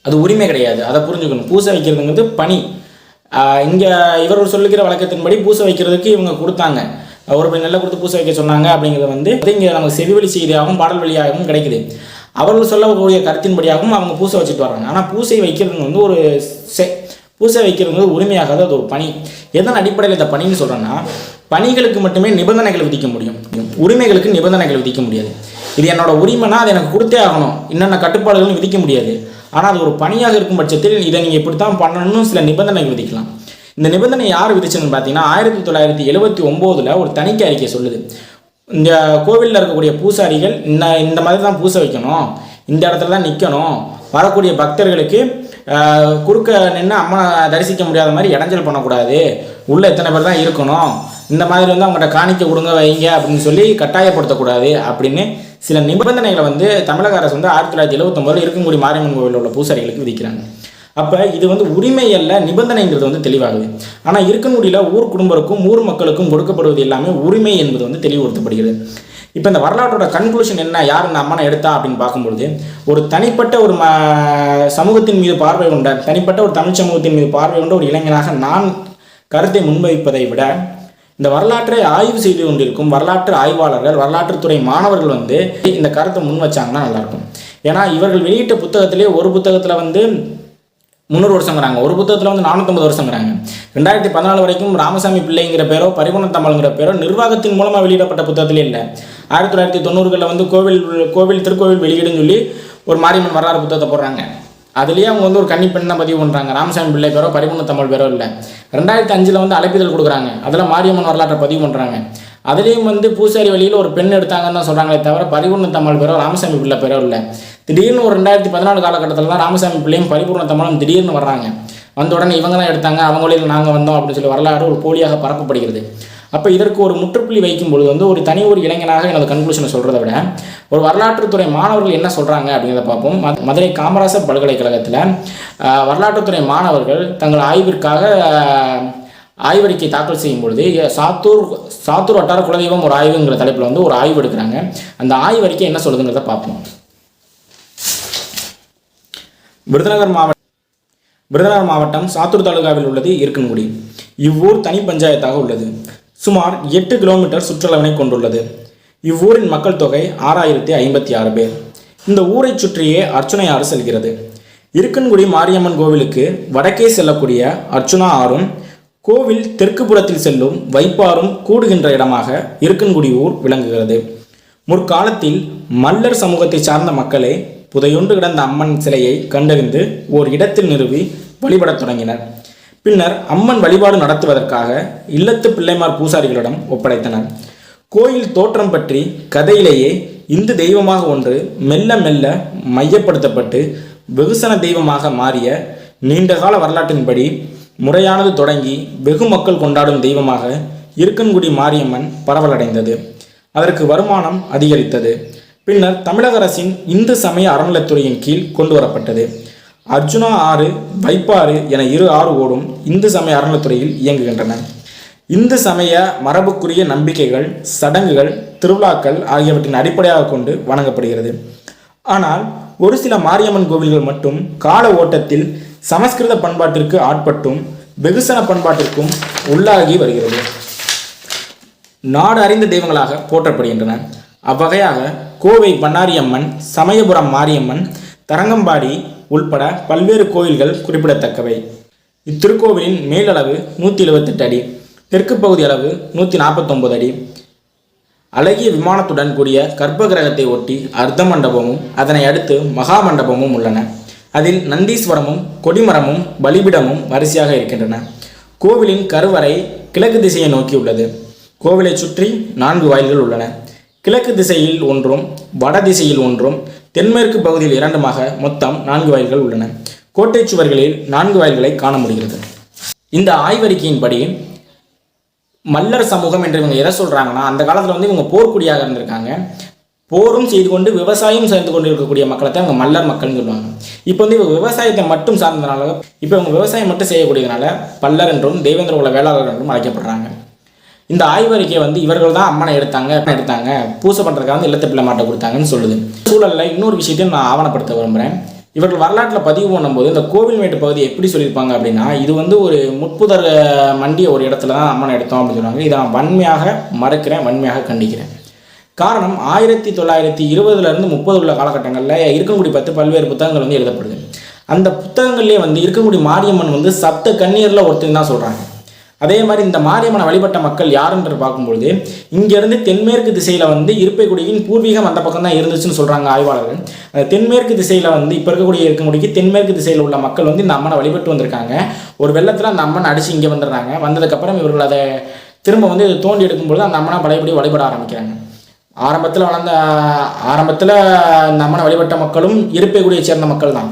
அது உரிமை கிடையாது. அதை புரிஞ்சுக்கணும். பூசை வைக்கிறதுங்கிறது பணி. இங்கே இவர் சொல்லிக்கிற வழக்கத்தின்படி பூசை வைக்கிறதுக்கு இவங்க கொடுத்தாங்க. ஒரு பெண் நல்லா கொடுத்து பூசை வைக்க சொன்னாங்க அப்படிங்கிறது வந்து இங்கே நமக்கு செவிவழி செய்தியாகவும் பாடல் வழியாகவும் கிடைக்குது. அவர்கள் சொல்லக்கூடிய கருத்தின்படியாகவும் அவங்க பூசை வச்சுட்டு வராங்க ஆனால் பூசை வைக்கிறது வந்து ஒரு செ- பூசை வைக்கிறது வந்து அது ஒரு பணி. எதன் அடிப்படையில் இந்த பணின்னு சொல்கிறேன்னா பணிகளுக்கு மட்டுமே நிபந்தனைகள் விதிக்க முடியும். உரிமைகளுக்கு நிபந்தனைகள் விதிக்க முடியாது. இது என்னோட உரிமைனா அது எனக்கு கொடுத்தே ஆகணும். என்னென்ன கட்டுப்பாடுகளும் விதிக்க முடியாது. ஆனால் அது ஒரு பணியாக இருக்கும் பட்சத்தில் இதை நீங்கள் இப்படி தான் பண்ணணும்னு சில நிபந்தனைகள் விதிக்கலாம். இந்த நிபந்தனை யார் விதிச்சதுன்னு பார்த்தீங்கன்னா ஆயிரத்தி தொள்ளாயிரத்தி எழுபத்தி ஒம்போதில் ஒரு தணிக்கை அறிக்கை சொல்லுது. இந்த கோவிலில் இருக்கக்கூடிய பூசாரிகள் இந்த இந்த மாதிரி தான் பூசை வைக்கணும். இந்த இடத்துல தான் நிற்கணும் வரக்கூடிய பக்தர்களுக்கு குறுக்க நின்று அம்மனை தரிசிக்க முடியாத மாதிரி இடைஞ்சல் பண்ணக்கூடாது. உள்ளே எத்தனை பேர் தான் இருக்கணும். இந்த மாதிரி வந்து அவங்கள்ட்ட காணிக்க கொடுங்க வைங்க அப்படின்னு சொல்லி கட்டாயப்படுத்தக்கூடாது அப்படின்னு சில நிபந்தனைகளை வந்து தமிழக அரசு வந்து ஆயிரத்தி தொள்ளாயிரத்தி எழுபத்தொம்போதில் இருக்கங்குடி மாரியம்மன் கோவிலில் உள்ள பூசாரிகளுக்கு விதிக்கிறாங்க. அப்போ இது வந்து உரிமை அல்ல நிபந்தனைங்கிறது வந்து தெளிவாகுது. ஆனால் இருக்கங்குடியில் ஊர் குடும்பருக்கும் ஊர் மக்களுக்கும் கொடுக்கப்படுவது எல்லாமே உரிமை என்பது வந்து தெளிவுபடுத்தப்படுகிறது. இப்போ இந்த வரலாற்றோட கன்க்ளூஷன் என்ன யார் இந்த அம்மனை எடுத்தா அப்படின்னு பார்க்கும்பொழுது ஒரு தனிப்பட்ட ஒரு ம சமூகத்தின் மீது பார்வை கொண்ட தனிப்பட்ட ஒரு தமிழ் சமூகத்தின் மீது பார்வை கொண்ட ஒரு இளைஞனாக நான் கருத்தை முன்வைப்பதை விட இந்த வரலாற்றை ஆய்வு செய்து கொண்டிருக்கும் வரலாற்று ஆய்வாளர்கள் வரலாற்றுத்துறை மாணவர்கள் வந்து இந்த கருத்தை முன் வச்சாங்கன்னா நல்லாயிருக்கும். ஏன்னா இவர்கள் வெளியிட்ட புத்தகத்திலே ஒரு புத்தகத்தில் வந்து முந்நூறு வருஷங்கிறாங்க. ஒரு புத்தகத்தில் வந்து நானூற்றம்பது வருஷங்கிறாங்க. ரெண்டாயிரத்தி பதினாலு வரைக்கும் ராமசாமி பிள்ளைங்கிற பேரோ பரிபுணத்தம்மாளுங்கிற பேரோ நிர்வாகத்தின் மூலமாக வெளியிடப்பட்ட புத்தகத்திலே இல்லை. ஆயிரத்தி தொள்ளாயிரத்தி தொண்ணூறுகளில் வந்து கோவில் கோவில் திருக்கோவில் வெளியீடுன்னு சொல்லி ஒரு மாரியம்மன் வரலாறு புத்தகத்தை போடுறாங்க. அதுலேயே அவங்க வந்து ஒரு கன்னி பெண் தான் பதிவு பண்ணுறாங்க ராமசாமி பிள்ளை பேரோ பரிமண தமிழ் பேரோ இல்லை. ரெண்டாயிரத்தி அஞ்சில் வந்து அழைப்பிதழ் கொடுக்குறாங்க. அதில் மாரியம்மன் வரலாற்றை பதிவு பண்ணுறாங்க அதுலேயும் வந்து பூசாரி வழியில் ஒரு பெண் எடுத்தாங்கன்னு தான் சொல்கிறாங்களே தவிர பரிபூர்ண தமிழ் பேரோ ராமசாமி பிள்ளை பேரோ இல்லை. திடீர்னு ஒரு ரெண்டாயிரத்தி பதினாலு காலகட்டத்தில் தான் ராமசாமி பிள்ளையும் பரிபூர்ண தமிழும் திடீர்னு வர்றாங்க. வந்த உடனே இவங்க தான் எடுத்தாங்க அவங்க வழியில் நாங்கள் வந்தோம் அப்படின்னு சொல்லி வரலாறு ஒரு போலியாக பரப்பப்படுகிறது. அப்போ இதற்கு ஒரு முற்றுப்புள்ளி வைக்கும் பொழுது வந்து ஒரு தனி ஒரு இளைஞனாக எனது கன்க்ளூஷனை சொல்கிறத விட ஒரு வரலாற்றுத்துறை மாணவர்கள் என்ன சொல்கிறாங்க அப்படிங்கிறத பார்ப்போம். மதுரை காமராசர் பல்கலைக்கழகத்தில் வரலாற்றுத்துறை மாணவர்கள் தங்கள் ஆய்விற்காக ஆய்வறிக்கை தாக்கல் செய்யும் பொழுது சாத்தூர் சாத்தூர் வட்டார குலதெய்வம் ஒரு ஆய்வுங்கிற தலைப்பில் வந்து ஒரு ஆய்வு எடுக்கிறாங்க. அந்த ஆய்வறிக்கை என்ன சொல்லுதுங்கிறத பார்ப்போம். விருதுநகர் மாவட்டம் விருதுநகர் மாவட்டம் சாத்தூர் தாலுகாவில் உள்ளது இருக்கன்குடி. இவ்வூர் தனி பஞ்சாயத்தாக உள்ளது. சுமார் எட்டு கிலோமீட்டர் சுற்றளவினை கொண்டுள்ளது. இவ்வூரின் மக்கள் தொகை ஆறாயிரத்தி ஐம்பத்தி ஆறு பேர். இந்த ஊரைச் சுற்றியே அர்ச்சுனை ஆறு செல்கிறது. இருக்கன்குடி மாரியம்மன் கோவிலுக்கு வடக்கே செல்லக்கூடிய அர்ச்சுனா ஆறும் கோவில் தெற்கு புறத்தில் செல்லும் வைப்பாரும் கூடுகின்ற இடமாக இருக்கன்குடி ஊர் விளங்குகிறது. முற்காலத்தில் மல்லர் சமூகத்தை சார்ந்த மக்களே புதையுண்டு கிடந்த அம்மன் சிலையை கண்டறிந்து ஓர் இடத்தில் நிறுவி வழிபடத் தொடங்கினர். பின்னர் அம்மன் வழிபாடு நடத்துவதற்காக இல்லத்து பிள்ளைமார் பூசாரிகளிடம் ஒப்படைத்தனர். கோயில் தோற்றம் பற்றி கதையிலேயே இந்து தெய்வமாக ஒன்று மெல்ல மெல்ல மையப்படுத்தப்பட்டு வெகுசன தெய்வமாக மாறிய நீண்டகால வரலாற்றின்படி முறையானது தொடங்கி வெகு மக்கள் கொண்டாடும் தெய்வமாக இருக்கன்குடி மாரியம்மன் பரவலடைந்தது. அதற்கு வருமானம் அதிகரித்தது. பின்னர் தமிழக அரசின் இந்து சமய அறநிலைத்துறையின் கீழ் கொண்டு வரப்பட்டது. அர்ஜுனா ஆறு வைப்பாறு என இரு ஆறு ஓடும் இந்து சமய அறநிலைத்துறையில் இயங்குகின்றன. இந்து சமய மரபுக்குரிய நம்பிக்கைகள் சடங்குகள் திருவிழாக்கள் ஆகியவற்றின் அடிப்படையாக கொண்டு வணங்கப்படுகிறது. ஆனால் ஒரு சில மாரியம்மன் கோவில்கள் மட்டும் கால ஓட்டத்தில் சமஸ்கிருத பண்பாட்டிற்கு ஆட்பட்டும் வெகுசன பண்பாட்டிற்கும் உள்ளாகி வருகிறது. நாடு அறிந்த தெய்வங்களாக போற்றப்படுகின்றன. அவ்வகையாக கோவை பண்ணாரியம்மன் சமயபுரம் மாரியம்மன் தரங்கம்பாடி உள்பட பல்வேறு கோயில்கள் குறிப்பிடத்தக்கவை. இத்திருக்கோவிலின் மேலளவு நூற்றி எழுபத்தெட்டு அடி தெற்கு பகுதி அளவு நூற்றி நாற்பத்தொம்பது அடி. அழகிய விமானத்துடன் கூடிய கர்ப்ப கிரகத்தை ஒட்டி அர்த்த மண்டபமும் அதனை அடுத்து மகா மண்டபமும் உள்ளன. அதில் நந்தீஸ்வரமும் கொடிமரமும் பலிபிடமும் வரிசையாக இருக்கின்றன. கோவிலின் கருவறை கிழக்கு திசையை நோக்கி உள்ளது. கோவிலை சுற்றி நான்கு வாயில்கள் உள்ளன. கிழக்கு திசையில் ஒன்றும் வட திசையில் ஒன்றும் தென்மேற்கு பகுதியில் இரண்டுமாக மொத்தம் நான்கு வாயில்கள் உள்ளன. கோட்டை சுவர்களில் நான்கு வாயில்களை காண முடிகிறது. இந்த ஆய்வறிக்கையின்படி மல்லர் சமூகம் என்று இவங்க எதை சொல்கிறாங்கன்னா அந்த காலத்தில் வந்து இவங்க போர்க்குடியாக இருந்திருக்காங்க. போரும் செய்து கொண்டு விவசாயம் செய்து கொண்டு இருக்கக்கூடிய மக்களை தான் இவங்க மல்லர் மக்கள்னு சொல்லுவாங்க. இப்போ வந்து இவங்க விவசாயத்தை மட்டும் சார்ந்ததுனால இப்போ இவங்க விவசாயம் மட்டும் செய்யக்கூடியதுனால பல்லர் என்றும் தேவேந்திர குல வேளாளர் என்றும் அழைக்கப்படுறாங்க. இந்த ஆய்வறிக்கை வந்து இவர்கள் தான் அம்மனை எடுத்தாங்க எடுத்தாங்க. பூசை பண்ணுறதுக்காக வந்து இல்லத்து பிள்ளை மாட்டை கொடுத்தாங்கன்னு சொல்லுது. சூழலில் இன்னொரு விஷயத்தையும் நான் ஆவணப்படுத்த விரும்புகிறேன் இவர்கள் வரலாற்றில் பதிவு பண்ணும்போது இந்த கோவில்மேட்டு பகுதி எப்படி சொல்லியிருப்பாங்க அப்படின்னா இது வந்து ஒரு முட்புதர் மண்டிய ஒரு இடத்துல தான் அம்மனை எடுத்தோம் அப்படின்னு சொல்லுவாங்க. இதை நான் வன்மையாக மறுக்கிறேன் வன்மையாக கண்டிக்கிறேன். காரணம் ஆயிரத்தி தொள்ளாயிரத்தி இருபதுலேருந்து முப்பது உள்ள காலகட்டங்களில் இருக்கக்கூடிய பத்து பல்வேறு புத்தகங்கள் வந்து எழுதப்படுது. அந்த புத்தகங்கள்லேயே வந்து இருக்கக்கூடிய மாரியம்மன் வந்து சப்த கண்ணீரில் ஒருத்தன் தான் சொல்கிறாங்க அதே மாதிரி இந்த மாரியம்மனை வழிபட்ட மக்கள் யாருன்ற பார்க்கும்பொழுது இங்கேருந்து தென்மேற்கு திசையில் வந்து இருப்பைக்குடியின் பூர்வீகம் அந்த பக்கம் தான் இருந்துச்சுன்னு சொல்கிறாங்க ஆய்வாளர்கள். தென்மேற்கு திசையில் வந்து இப்போ இருக்கக்கூடிய இருக்கங்குடிக்கு தென்மேற்கு திசையில் உள்ள மக்கள் வந்து இந்த அம்மனை வழிபட்டு வந்திருக்காங்க. ஒரு வெள்ளத்தில் அந்த அம்மனை அடித்து இங்கே வந்துடுறாங்க. வந்ததுக்கப்புறம் இவர்கள் அதை திரும்ப வந்து தோண்டி எடுக்கும்பொழுது அந்த அம்மனை பழையபடி வழிபட ஆரம்பிக்கிறாங்க. ஆரம்பத்தில் வளர்ந்த ஆரம்பத்தில் இந்த அம்மனை வழிபட்ட மக்களும் இருப்பைக்குடியை சேர்ந்த மக்கள் தான்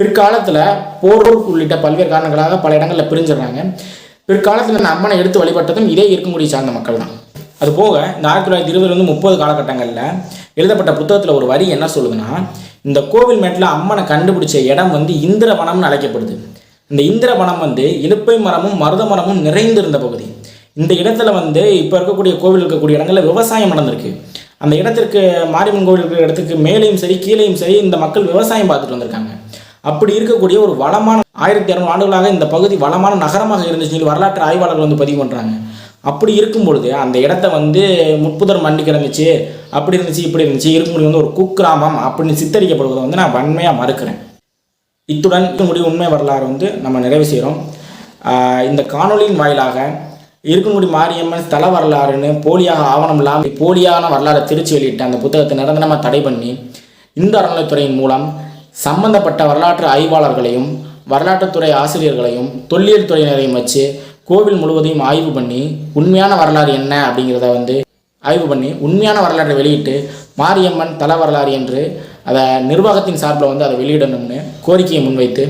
பிற்காலத்தில் போர் உள்ளிட்ட பல்வேறு காரணங்களாக பல இடங்களில் பிரிஞ்சிடுறாங்க. பிற்காலத்தில் இந்த அம்மனை எடுத்து வழிபட்டதும் இதே இருக்கக்கூடிய சார்ந்த மக்கள் தான் அது போக இந்த ஆயிரத்தி தொள்ளாயிரத்தி இருபதுலேருந்து முப்பது காலகட்டங்களில் எழுதப்பட்ட புத்தகத்தில் ஒரு வரி என்ன சொல்லுதுன்னா இந்த கோவில் மேட்டில் அம்மனை கண்டுபிடிச்ச இடம் வந்து இந்திரவனம்னு அழைக்கப்படுது. இந்த இந்திரவனம் வந்து இலுப்பை மரமும் மருத மரமும் நிறைந்திருந்த பகுதி. இந்த இடத்துல வந்து இப்போ இருக்கக்கூடிய கோவில் இருக்கக்கூடிய இடங்களில் விவசாயம் நடந்திருக்கு. அந்த இடத்திற்கு மாரியம்மன் கோவில் இருக்கிற இடத்துக்கு மேலேயும் சரி கீழேயும் சரி இந்த மக்கள் விவசாயம் பார்த்துட்டு வந்திருக்காங்க. அப்படி இருக்கக்கூடிய ஒரு வளமான ஆயிரத்தி இரநூறு ஆண்டுகளாக இந்த பகுதி வளமான நகரமாக இருந்துச்சு சொல்லி வரலாற்று ஆய்வாளர்கள் வந்து பதிவு பண்ணுறாங்க அப்படி இருக்கும் பொழுது அந்த இடத்த வந்து முட்புதர் மண்டி கிடந்துச்சு அப்படி இருந்துச்சு இப்படி இருந்துச்சு இருக்கும்படி வந்து ஒரு குக்கிராமம் அப்படின்னு சித்தரிக்கப்படுவதை வந்து நான் வன்மையாக மறுக்கிறேன். இத்துடன் முடிவு உண்மை வரலாறு வந்து நம்ம நிறைவு செய்கிறோம். இந்த காணொலியின் வாயிலாக இருக்கங்குடி மாரியம்மன் ஸ்தல வரலாறுன்னு போலியாக ஆவணம் இல்லாமல் போலியான வரலாறை திருச்சி வெளியிட்ட அந்த புத்தகத்தை நிரந்தரமாக தடை பண்ணி இந்த அறநிலைத்துறையின் மூலம் சம்பந்தப்பட்ட வரலாற்று ஆய்வாளர்களையும் வரலாற்றுத்துறை ஆசிரியர்களையும் தொல்லியல் துறையினரையும் வச்சு கோவில் முழுவதையும் ஆய்வு பண்ணி உண்மையான வரலாறு என்ன அப்படிங்கிறத வந்து ஆய்வு பண்ணி உண்மையான வரலாற்றை வெளியிட்டு மாரியம்மன் தல வரலாறு என்று அதை நிர்வாகத்தின் சார்பில் வந்து அதை வெளியிடணும்னு கோரிக்கையை முன்வைத்து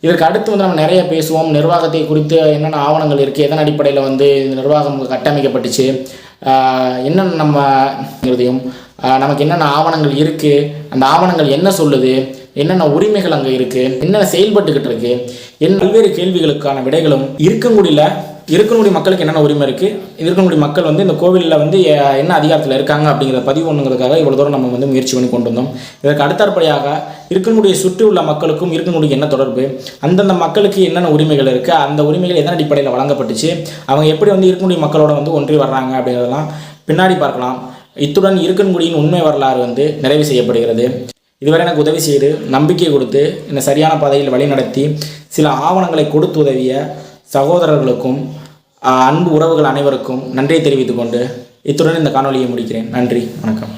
இதற்கு அடுத்து வந்து நம்ம நிறைய பேசுவோம். நிர்வாகத்தை குறித்து என்னென்ன ஆவணங்கள் இருக்குது எதன் அடிப்படையில் வந்து இந்த நிர்வாகம் கட்டமைக்கப்பட்டுச்சு என்னென்ன என்னென்ன இதையும் நமக்கு என்னென்ன ஆவணங்கள் இருக்குது அந்த ஆவணங்கள் என்ன சொல்லுது? என்னென்ன உரிமைகள் அங்கே இருக்குது என்னென்ன செயல்பட்டுக்கிட்டு இருக்குது என்ன பல்வேறு கேள்விகளுக்கான விடைகளும் இருக்கங்குடியில் இருக்கங்குடி மக்களுக்கு என்னென்ன உரிமை இருக்குது இருக்கங்குடி மக்கள் வந்து இந்த கோவிலில் வந்து என்ன அதிகாரத்தில் இருக்காங்க அப்படிங்கிற பதிவு ஒன்றுங்கிறதுக்காக இவ்வளோ தூரம் நம்ம வந்து முயற்சி பண்ணி கொண்டு வந்தோம். இதற்கு அடுத்தபடியாக இருக்கங்குடியை சுற்றி உள்ள மக்களுக்கும் இருக்கங்குடிக்கு என்ன தொடர்பு? அந்தந்த மக்களுக்கு என்னென்ன உரிமைகள் இருக்குது அந்த உரிமைகள் எதன் அடிப்படையில் வழங்கப்பட்டுச்சு? அவங்க எப்படி வந்து இருக்கங்குடி மக்களோட வந்து ஒன்றி வர்றாங்க அப்படிங்கிறதெல்லாம் பின்னாடி பார்க்கலாம். இத்துடன் இருக்கன்குடியின் உண்மை வரலாறு வந்து நிறைவு செய்யப்படுகிறது. இதுவரை எனக்கு உதவி செய்து நம்பிக்கை கொடுத்து என்னை சரியான பாதையில் வழிநடத்தி சில ஆவணங்களை கொடுத்து உதவிய சகோதரர்களுக்கும் அன்பு உறவுகள் அனைவருக்கும் நன்றியை தெரிவித்துக்கொண்டு இத்துடன் இந்த காணொலியை முடிக்கிறேன். நன்றி வணக்கம்.